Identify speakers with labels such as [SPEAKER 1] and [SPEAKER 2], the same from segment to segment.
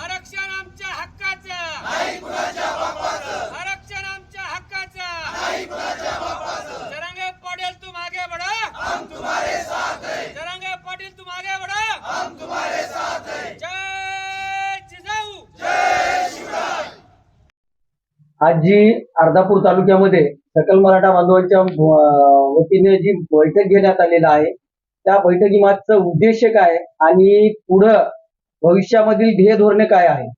[SPEAKER 1] आरक्षण आमच्या हक्काचं. आरक्षण आमच्या हक्काचं. जरांगे पाटील तुम्हारे साथ है जरांगे पाटील तुम आगे बढ़ो जय जिजाऊ.
[SPEAKER 2] आज जी अर्धापूर तालुक्यामध्ये सकल मराठा बांधवांच्या वतीने जी बैठक घेण्यात आलेला आहे त्या बैठकीमागचा उद्देश काय? आणि पुढं भविष्यामधील ध्येय धोरणे काय आहे?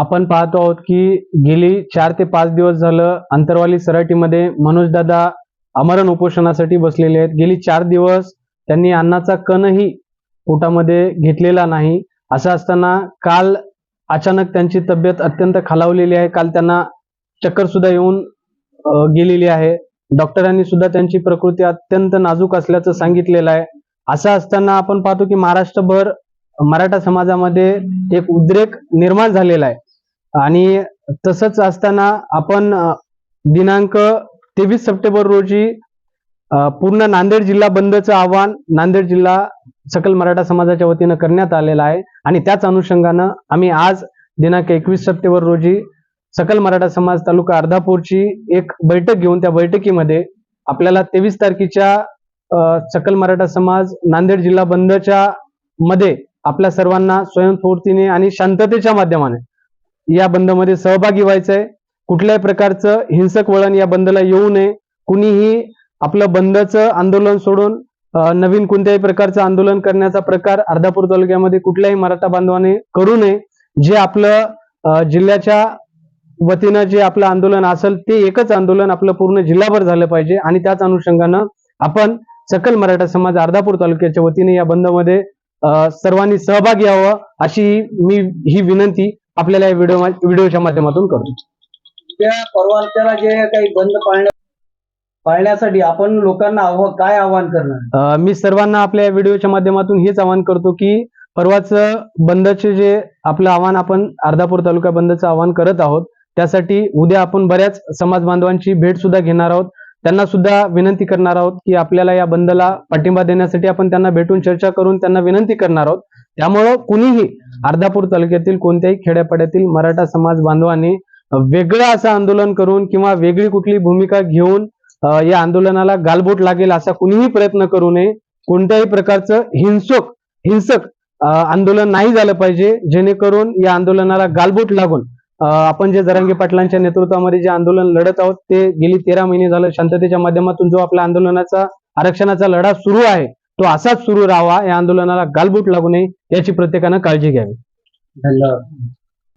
[SPEAKER 3] आपण पाहतो आहोत की गेली चार ते पाच दिवस झालं अंतरवाली सराटीमध्ये मनोजदादा अमरण उपोषणासाठी बसलेले आहेत. गेली चार दिवस त्यांनी अन्नाचा कणही पोटामध्ये घेतलेला नाही. असं असताना काल अचानक त्यांची तब्येत अत्यंत खालावलेली आहे. काल त्यांना चक्कर सुद्धा येऊन गेलेली आहे. डॉक्टरांनी सुद्धा त्यांची प्रकृती अत्यंत नाजूक असल्याचं सांगितलेलं आहे. असं असताना आपण पाहतो की महाराष्ट्रभर मराठा समाजामध्ये एक उद्रेक निर्माण झालेला आहे. आणि तसंच असताना आपण दिनांक तेवीस सप्टेंबर रोजी पूर्ण नांदेड जिल्हा बंदचं आवाहन नांदेड जिल्हा सकल मराठा समाजाच्या वतीनं करण्यात आलेलं आहे. आणि त्याच अनुषंगानं आम्ही आज दिनांक एकवीस सप्टेंबर रोजी सकल मराठा समाज तालुका अर्धापूरची एक बैठक घेऊन त्या बैठकीमध्ये आपल्याला तेवीस तारखेच्या सकल मराठा समाज नांदेड जिल्हा बंदच्या मध्ये आपल्या सर्वांना स्वयंस्फूर्तीने आणि शांततेच्या माध्यमाने या बंदमध्ये सहभागी व्हायचंय. कुठल्याही प्रकारचं हिंसक वळण या बंदला येऊ नये. कुणीही आपलं बंदचं आंदोलन सोडून नवीन कोणत्याही प्रकारचं आंदोलन करण्याचा प्रकार अर्धापूर तालुक्यामध्ये कुठल्याही मराठा बांधवाने करू नये. जे आपलं जिल्ह्याच्या वतीनं जे आपलं आंदोलन असेल ते एकच आंदोलन आपलं पूर्ण जिल्हाभर झालं पाहिजे आणि त्याच अनुषंगानं आपण सकल मराठा समाज अर्धापूर तालुक्याच्या वतीने या बंदमध्ये सर्वांनी सहभागी यावं अशी मी ही विनंती आपल्याला या व्हिडिओ व्हिडिओच्या माध्यमातून करतो.
[SPEAKER 2] त्या परवानच्याला जे काही बंद पाळण्या पाळण्यासाठी आपण लोकांना आव्हा काय आव्हान करणार?
[SPEAKER 3] मी सर्वांना आपल्या या व्हिडिओच्या माध्यमातून हेच आवाहन करतो की परवाच बंदचे जे आपलं आव्हान आपण अर्धापूर तालुका बंदचं आव्हान करत आहोत त्यासाठी उद्या आपण बऱ्याच समाज बांधवांची भेट सुद्धा घेणार आहोत. त्यांना सुद्धा विनंती करणार आहोत की आपल्याला या बंदला पाठिंबा देण्यासाठी आपण त्यांना भेटून चर्चा करून त्यांना विनंती करणार आहोत. त्यामुळं कुणीही अर्धापूर तालुक्यातील कोणत्याही खेड्यापाड्यातील मराठा समाज बांधवांनी वेगळं असं आंदोलन करून किंवा वेगळी कुठली भूमिका घेऊन या आंदोलनाला गालबोट लागेल असा कुणीही प्रयत्न करू नये. कोणत्याही प्रकारचं हिंसक हिंसक आंदोलन नाही झालं पाहिजे. जेणेकरून या आंदोलनाला गालबोट लागून आपण जे जरांगे पाटलांच्या नेतृत्वामध्ये जे आंदोलन लढत आहोत ते गेली तेरा महिने झालं शांततेच्या माध्यमातून जो आपला आंदोलनाचा आरक्षणाचा लढा सुरू आहे तो असाच सुरू राहावा या आंदोलनाला गालबूट लागू नये याची प्रत्येकानं काळजी घ्यावी.
[SPEAKER 2] धन्यवाद.